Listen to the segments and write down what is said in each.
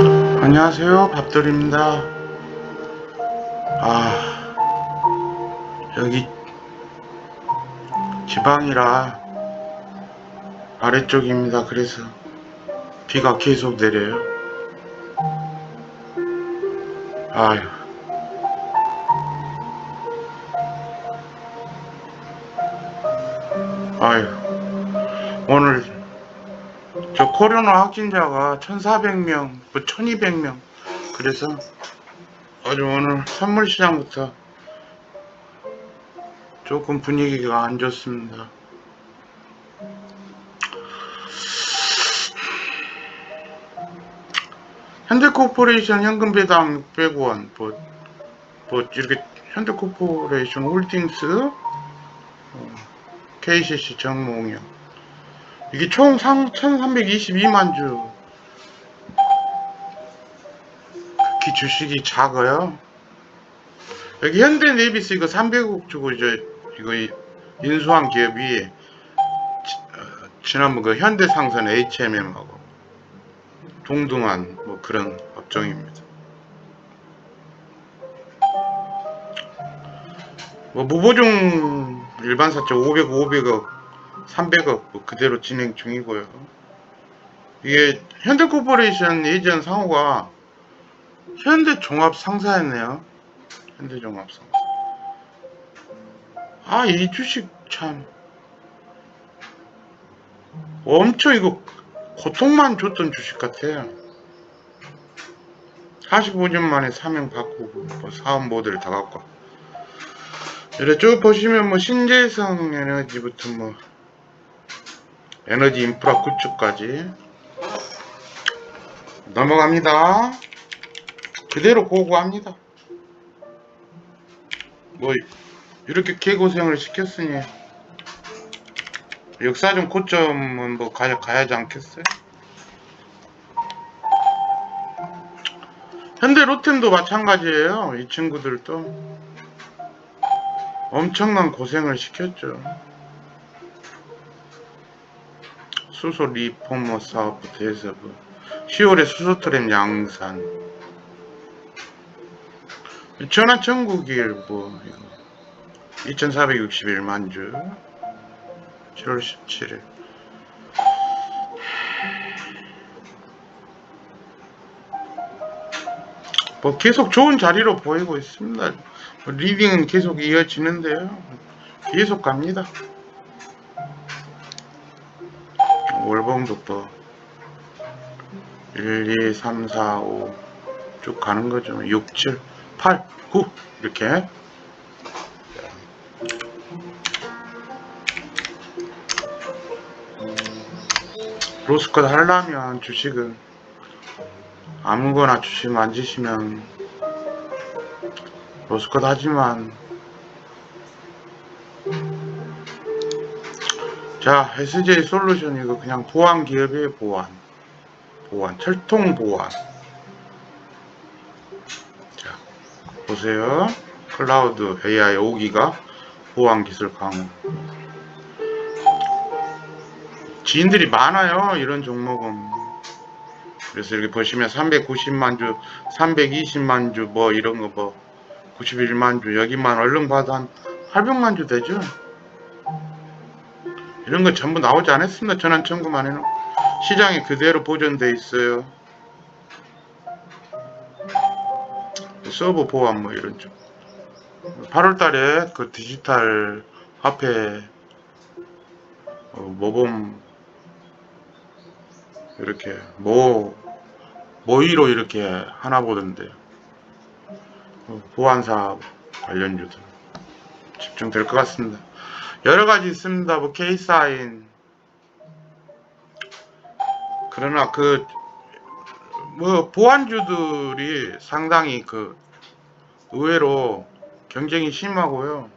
안녕하세요. 밥돌입니다. 아 여기 지방이라 아래쪽입니다. 그래서 비가 계속 내려요. 아유 아유 오늘 저 코로나 확진자가 1400명, 뭐 1200명. 그래서 아주 오늘 선물 시장부터 조금 분위기가 안 좋습니다. 현대코퍼레이션 현금 배당 600원, 뭐, 뭐 이렇게 현대코퍼레이션 홀딩스, 어, KCC 정몽영. 이게 총 상, 1322만 주. 특히 주식이 작아요. 여기 현대 네비스 이거 300억 주고 이제 이거 이- 인수한 기업이 지, 어, 지난번 그 현대상선 HMM하고 동등한 뭐 그런 업종입니다. 뭐 무보증 일반 사채 500, 500억 300억 뭐 그대로 진행 중이고요. 이게 현대코퍼레이션 예전 상호가 현대종합상사였네요. 현대종합상사. 아, 이 주식 참 엄청 이거 고통만 줬던 주식 같아요. 45년 만에 사명 바꾸고 뭐 사업 모델 다 갖고 이래 쭉 보시면 뭐 신재성 에너지부터 뭐 에너지 인프라 구축까지 넘어갑니다. 그대로 고고합니다. 뭐 이렇게 개고생을 시켰으니 역사적 고점은 뭐 가야, 가야지 않겠어요? 현대 로템도 마찬가지예요. 이 친구들도 엄청난 고생을 시켰죠. 수소 리포머 사업부터 해서 뭐 10월에 수소 트램 양산 전화 전국일 뭐 이거 2461만 주 7월 17일 뭐 계속 좋은 자리로 보이고 있습니다. 뭐 리딩은 계속 이어지는데요. 계속 갑니다. 월봉도 또 1, 2, 3, 4, 5 쭉 가는 거죠. 6, 7, 8, 9 이렇게 로스컷 하려면 주식은 아무거나 주식 만지시면 로스컷 하지만 자 SJ 솔루션 이거 그냥 보안 기업의 보안. 보안 철통 보안. 자 보세요. 클라우드 AI 5기가 보안 기술 강화 지인들이 많아요 이런 종목은. 그래서 여기 보시면 390만 주 320만 주 뭐 이런 거 뭐 91만 주 여기만 얼른 봐도 한 800만 주 되죠 이런 거 전부 나오지 않았습니다. 전환 청구만 해놓고 시장이 그대로 보존돼 있어요. 서버 보안 뭐 이런 쪽. 8월달에 그 디지털 화폐 어, 모범 이렇게 모 모의로 이렇게 하나 보던데 어, 보안 사업 관련주들 집중될 것 같습니다. 여러 가지 있습니다. 뭐 K사인. 그러나 그, 뭐, 보안주들이 상당히 그, 의외로 경쟁이 심하고요.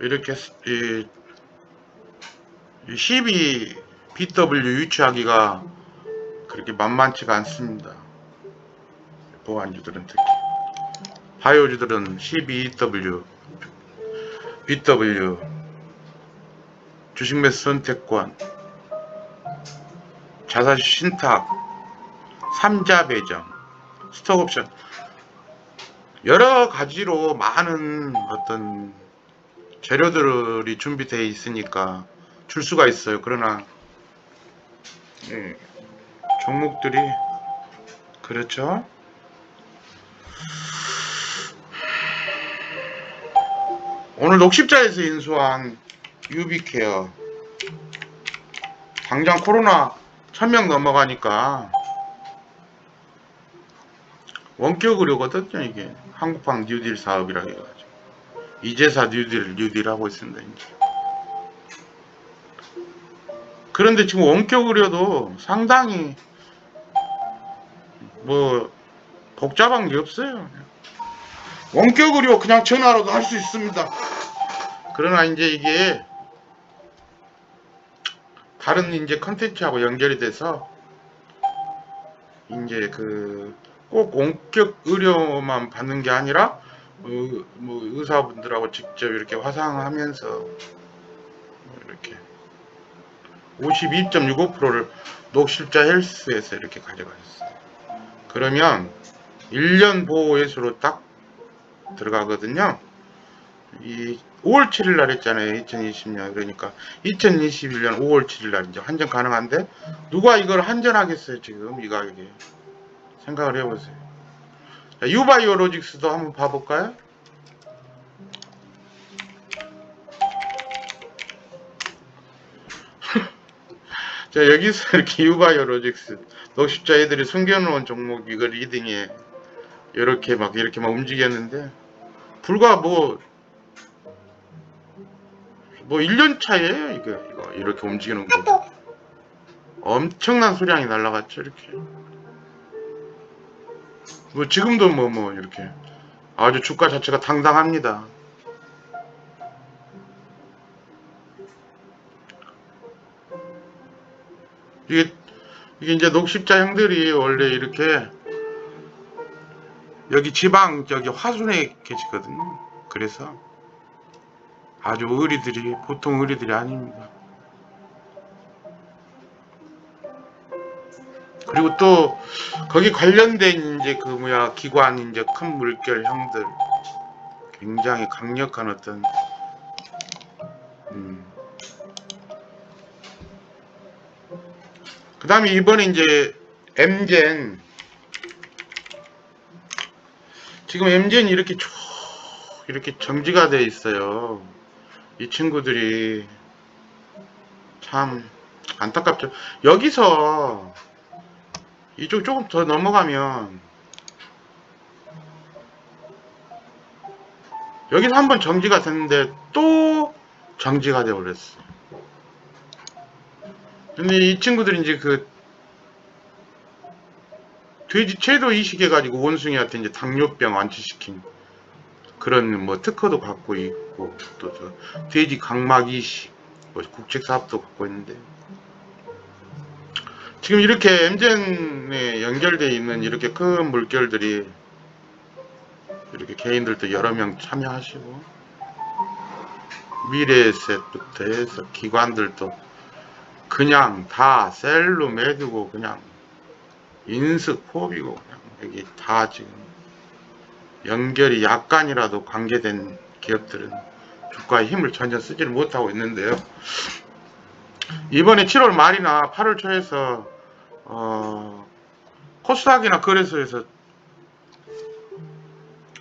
이렇게, 이, 이 12 BW 유치하기가 그렇게 만만치가 않습니다. 보안주들은 특히. 바이오주들은 12W BW 주식 매수 선택권 자사주 신탁 삼자 배정, 스톡 옵션 여러 가지로 많은 어떤 재료들이 준비되어 있으니까 줄 수가 있어요. 그러나 예, 종목들이 그렇죠. 오늘 녹십자에서 인수한 유비케어. 당장 코로나 1000명 넘어가니까 원격 의료거든요 이게. 한국방 뉴딜 사업이라 해가지고. 이제사 뉴딜 뉴딜 하고 있습니다 이제. 그런데 지금 원격 의료도 상당히 뭐 복잡한 게 없어요 원격 의료 그냥 전화로도 할 수 있습니다 그러나 이제 이게 다른 이제 컨텐츠하고 연결이 돼서 이제 그 꼭 원격 의료만 받는 게 아니라 어, 뭐 의사분들하고 직접 이렇게 화상하면서 뭐 이렇게 52.65%를 녹실자 헬스에서 이렇게 가져가셨어요. 그러면 1년 보호 예수로 딱 들어가거든요. 이 5월 7일 날 했잖아요. 2020년. 그러니까 2021년 5월 7일 날 이제 환전 가능한데 누가 이걸 환전하겠어요, 지금 이 가격에. 생각을 해 보세요. 자, 유바이오 로직스도 한번 봐 볼까요? 자, 여기서 이렇게 유바이오 로직스 녹십자 애들이 숨겨놓은 종목 이거 리딩에 이렇게 막 이렇게 막 움직였는데 불과 뭐뭐 1년 차예요 이거 이거 이렇게 움직이는 거. 엄청난 수량이 날라갔죠 이렇게. 뭐 지금도 뭐뭐 이렇게 아주 주가 자체가 당당합니다. 이게 이게 이제 녹십자 형들이 원래 이렇게 여기 지방 저기 화순에 계시거든요 그래서 아주 의리들이 보통 의리들이 아닙니다. 그리고 또 거기 관련된 이제 그 뭐야 기관 이제 큰 물결 형들 굉장히 강력한 어떤 음. 그 다음에 이번에 이제 엠젠 지금 엠젠이 이렇게 쭉 이렇게 정지가 돼 있어요. 이 친구들이 참 안타깝죠. 여기서 이쪽 조금 더 넘어가면 여기서 한번 정지가 됐는데 또 정지가 돼 버렸어. 근데 이 친구들이 이제 그 돼지 채도 이식해 가지고 원숭이한테 이제 당뇨병 완치시킨 그런 뭐 특허도 갖고 있고 또 저 돼지 각막 이식 뭐 국책 사업도 갖고 있는데. 지금 이렇게 엠젠에 연결되어 있는 이렇게 큰 물결들이 이렇게 개인들도 여러 명 참여하시고 미래에셋부터 해서 기관들도 그냥 다 셀로 매두고 그냥 인습 포비고 그냥 여기 다 지금 연결이 약간이라도 관계된 기업들은 주가의 힘을 전혀 쓰지를 못하고 있는데요. 이번에 7월 말이나 8월 초에서 어, 코스닥이나 거래소에서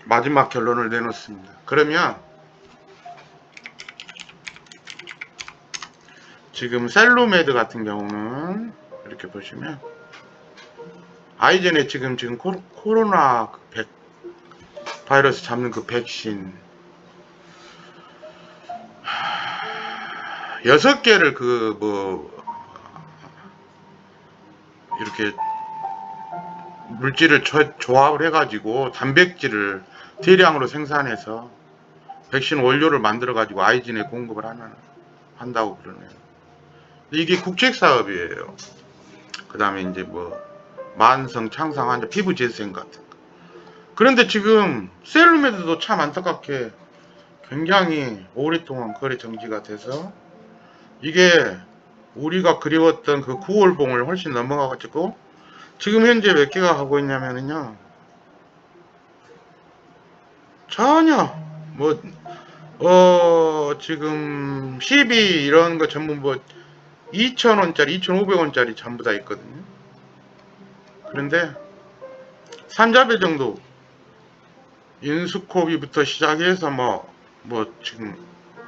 마지막 결론을 내놓습니다. 그러면 지금 셀로메드 같은 경우는 이렇게 보시면 아이젠에 지금 지금 코, 코로나 그 백, 바이러스 잡는 그 백신 여섯 개를 그 뭐 이렇게 물질을 조, 조합을 해가지고 단백질을 대량으로 생산해서 백신 원료를 만들어 가지고 아이진에 공급을 하는 한다고 그러네요. 이게 국책 사업이에요. 그 다음에 이제 뭐 만성 창상 환자 피부 재생 같은 거. 그런데 지금 셀루메드도 참 안타깝게 굉장히 오랫동안 거래 정지가 돼서 이게 우리가 그리웠던 그 9월봉을 훨씬 넘어가가지고 지금 현재 몇 개가 하고 있냐면은요. 전혀 뭐 어, 지금 12 이런 거 전부 뭐 2,000원짜리, 2,500원짜리 전부 다 있거든요. 그런데 산자배 정도 인수코비부터 시작해서 뭐, 뭐 지금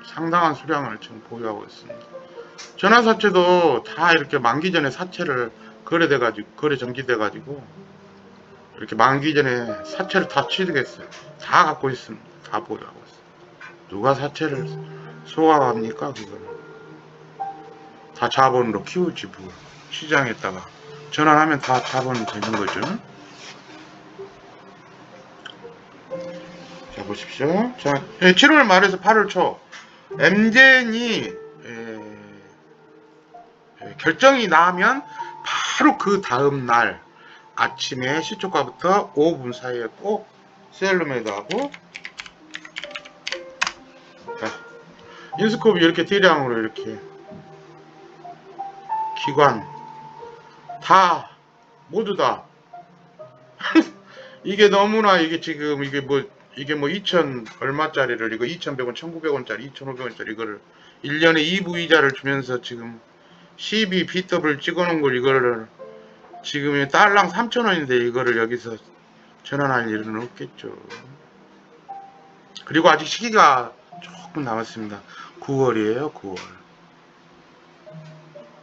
상당한 수량을 지금 보유하고 있습니다. 전화사채도 다 이렇게 만기 전에 사채를 거래돼 가지고, 거래 정지돼 가지고, 이렇게 만기 전에 사채를 다 취득했어요. 다 갖고 있습니다. 다 보유하고 있어요. 누가 사채를 소화합니까, 그거를. 다 자본으로 키우지, 뭐. 시장에다가. 전환하면 다 자본이 되는 거죠. 자, 보십시오. 자, 7월 말에서 8월 초. MZN이 결정이 나면 바로 그 다음 날 아침에 시초가부터 5분 사이에 꼭 셀룸에다하고 자, 인스코브 이렇게 대량으로 이렇게 기관 다 모두 다 이게 너무나 이게 지금 이게 뭐 이게 뭐 2천 얼마짜리를 이거 2,100원, 1,900원짜리, 2,500원짜리 이거를 1년에 2부 이자를 주면서 지금 12 BW 찍어놓은 걸 이거를 지금 달랑 3,000원인데 이거를 여기서 전환할 일은 없겠죠. 그리고 아직 시기가 조금 남았습니다. 9월이에요, 9월.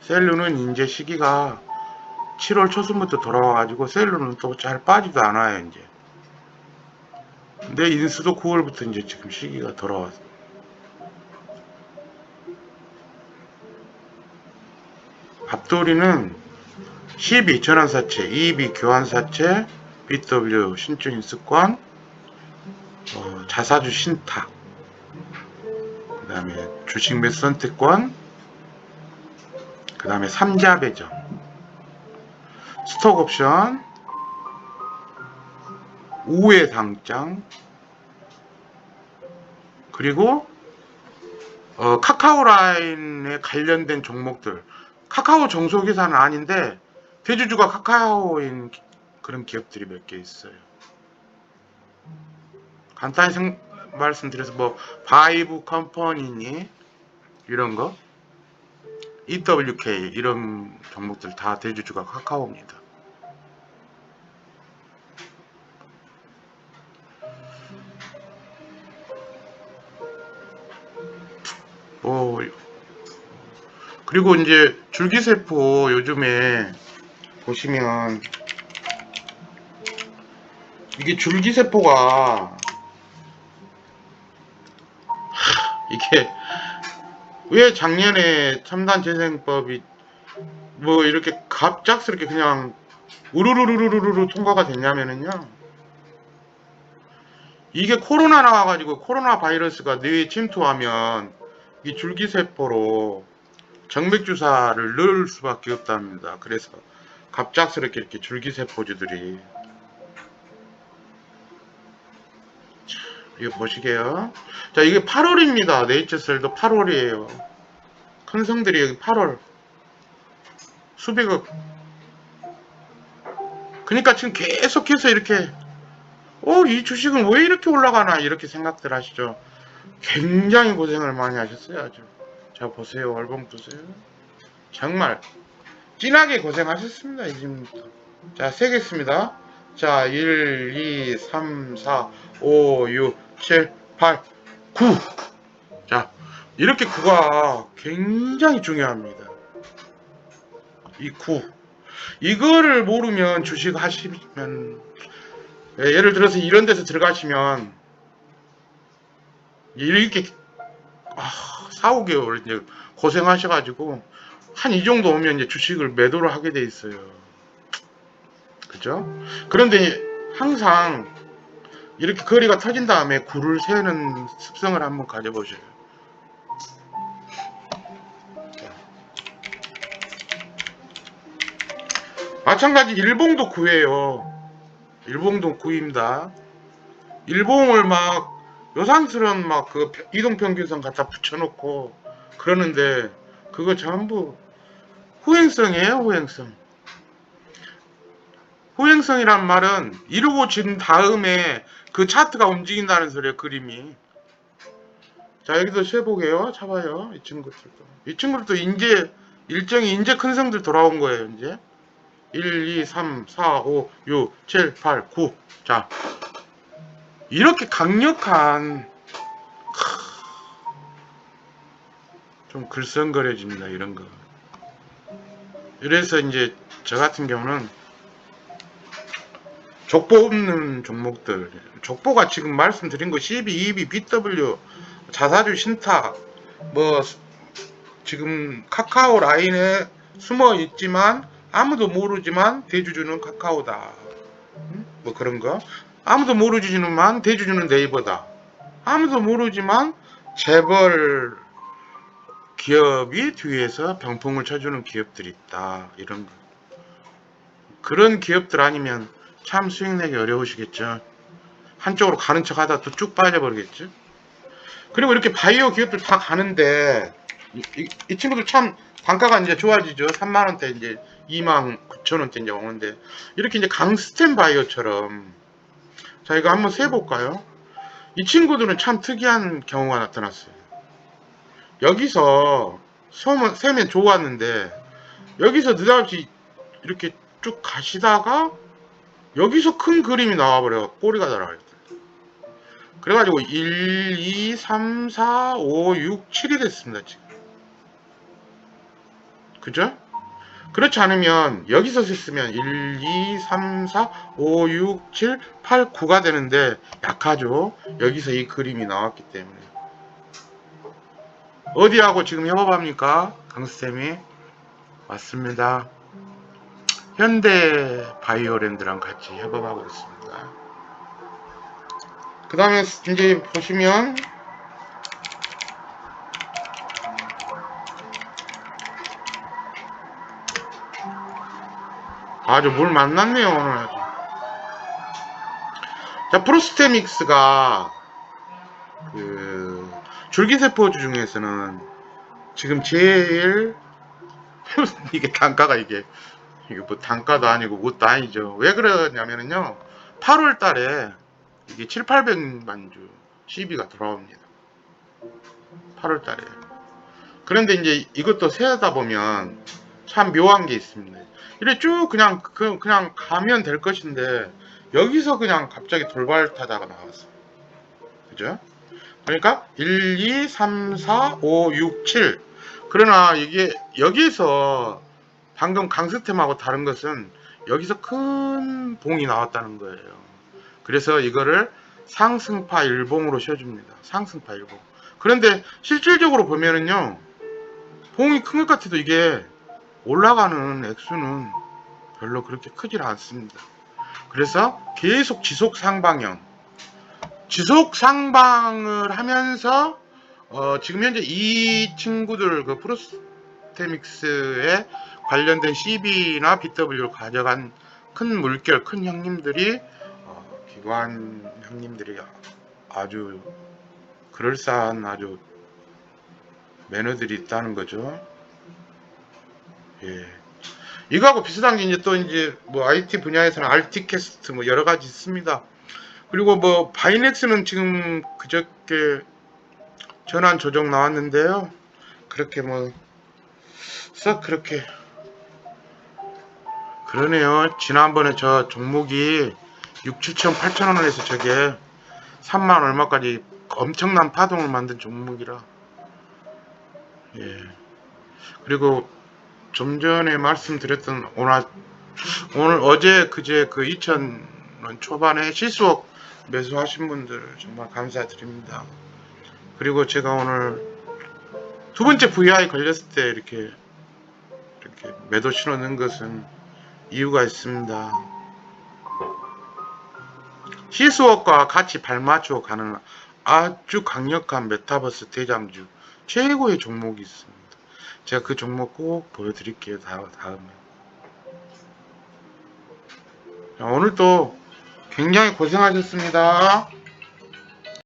셀루는 이제 시기가 7월 초순부터 돌아와가지고 셀루는 또 잘 빠지도 않아요, 이제. 근데 인수도 9월부터 이제 지금 시기가 돌아왔어. 밥돌이는 12 전환사채, 2B 교환 사채, BW 신주 인수권, 어, 자사주 신탁, 그 다음에 주식 몇 선택권, 그 다음에 3자 배정, 스톡 옵션, 우회 당장, 그리고 어, 카카오 라인에 관련된 종목들, 카카오 정소기사는 아닌데 대주주가 카카오인 그런 기업들이 몇 개 있어요. 간단히 생, 말씀드려서 뭐 바이브 컴퍼니니 이런 거 EWK 이런 종목들 다 대주주가 카카오입니다. 뭐 그리고 이제 줄기세포 요즘에 보시면 이게 줄기세포가 하, 이게 왜 작년에 첨단 재생법이 뭐 이렇게 갑작스럽게 그냥 우르르르르르 통과가 됐냐면은요 이게 코로나 나와가지고 코로나 바이러스가 뇌에 침투하면 이 줄기세포로 정맥주사를 넣을 수밖에 없답니다. 그래서 갑작스럽게 이렇게 줄기세포주들이 이거 보시게요. 자 이게 8월입니다. 네이처셀도 8월이에요. 큰 성들이 여기 8월 수백억 그러니까 지금 계속해서 이렇게 어 이 주식은 왜 이렇게 올라가나 이렇게 생각들 하시죠. 굉장히 고생을 많이 하셨어요 아주. 자 보세요 월봉 보세요 정말 진하게 고생하셨습니다 이제부터 자 세겠습니다 자 1, 2, 3, 4, 5, 6, 7, 8, 9 자 이렇게 9가 굉장히 중요합니다 이 9. 이거를 모르면 주식 하시면 예, 예를 들어서 이런 데서 들어가시면 이렇게 아, 4, 5개월 이제 고생하셔가지고 한 이 정도 오면 이제 주식을 매도를 하게 돼 있어요. 그죠? 그런데 항상 이렇게 거리가 터진 다음에 굴을 세는 습성을 한번 가져보셔요. 마찬가지 일봉도 구해요. 일봉도 구입니다. 일봉을 막 요상스러운 막 그 이동평균선 갖다 붙여놓고 그러는데 그거 전부 후행성이에요 후행성 후행성이란 말은 이루고 진 다음에 그 차트가 움직인다는 소리예요, 그림이. 자, 여기도 세보게요. 잡아요. 이 친구들도. 이 친구들도 이제 일정이 이제 큰 성들 돌아온 거예요, 이제. 1, 2, 3, 4, 5, 6, 7, 8, 9. 자. 이렇게 강력한 좀 글썽거려집니다, 이런 거. 이래서 이제 저 같은 경우는 족보 없는 종목들. 족보가 지금 말씀드린 거 CB, EB, BW, 자사주 신탁 뭐 지금 카카오 라인에 숨어 있지만 아무도 모르지만 대주주는 카카오다. 음? 뭐 그런 거? 아무도 모르지만 대주주는 네이버다. 아무도 모르지만 재벌 기업이 뒤에서 병풍을 쳐주는 기업들이 있다. 이런 거. 그런 기업들 아니면 참 수익 내기 어려우시겠죠. 한쪽으로 가는 척 하다 또 쭉 빠져버리겠죠. 그리고 이렇게 바이오 기업들 다 가는데 이, 이- 이 친구들 참 단가가 이제 좋아지죠. 3만 원대 이제 2만 9천 원대 이제 오는데 이렇게 이제 강스텐 바이오처럼 자 이거 한번 세볼까요? 이 친구들은 참 특이한 경우가 나타났어요. 여기서 세면 좋았는데 여기서 느닷없이 이렇게 쭉 가시다가 여기서 큰 그림이 나와버려 꼬리가 달아요. 그래가지고 1, 2, 3, 4, 5, 6, 7이 됐습니다 지금. 그죠? 그렇지 않으면 여기서 셌으면 1, 2, 3, 4, 5, 6, 7, 8, 9가 되는데 약하죠? 여기서 이 그림이 나왔기 때문에. 어디하고 지금 협업합니까? 강스템이? 맞습니다 현대 바이오랜드랑 같이 협업하고 있습니다. 그 다음에 이제 보시면 아주 물 만났네요 오늘 아주. 자 프로스테믹스가 그 줄기세포주 중에서는 지금 제일 이게 단가가 이게 이게 뭐 단가도 아니고 뭣도 아니죠. 왜 그러냐면은요. 8월 달에 이게 7, 800만 주 CB가 돌아옵니다. 8월 달에. 그런데 이제 이것도 세다 보면 참 묘한 게 있습니다. 이래 쭉 그냥 그, 그냥 가면 될 것인데 여기서 그냥 갑자기 돌발 타자가 나왔어요. 그죠? 그러니까 1, 2, 3, 4, 5, 6, 7. 그러나 이게 여기서 방금 강스템하고 다른 것은 여기서 큰 봉이 나왔다는 거예요. 그래서 이거를 상승파 일봉으로 씌워줍니다. 상승파 일봉. 그런데 실질적으로 보면은요, 봉이 큰 것 같아도 이게 올라가는 액수는 별로 그렇게 크질 않습니다. 그래서 계속 지속 상방형. 지속 상방을 하면서 어, 지금 현재 이 친구들 그 프로스테믹스의 관련된 CB나 BW를 가져간 큰 물결, 큰 형님들이 어, 기관 형님들이 아주 그럴싸한 아주 매너들이 있다는 거죠. 예. 이거하고 비슷한 게 이제 또 이제 뭐 IT 분야에서는 알티캐스트 뭐 여러 가지 있습니다. 그리고 뭐 바이넥스는 지금 그저께 전환 조정 나왔는데요. 그렇게 뭐 썩 그렇게 그러네요. 지난번에 저 종목이 6, 7천, 8천 원에서 저게 3만 얼마까지 엄청난 파동을 만든 종목이라. 예. 그리고 좀 전에 말씀드렸던 오늘 오늘 어제 그제 그 2,000원 초반에 실수억 매수하신 분들 정말 감사드립니다. 그리고 제가 오늘 두 번째 VI 걸렸을 때 이렇게 이렇게 매도 신호 넣은 것은 이유가 있습니다. 실수업과 같이 발맞춰 가는 아주 강력한 메타버스 대장주 최고의 종목이 있습니다. 제가 그 종목 꼭 보여드릴게요. 다, 다음에. 자, 오늘도 굉장히 고생하셨습니다.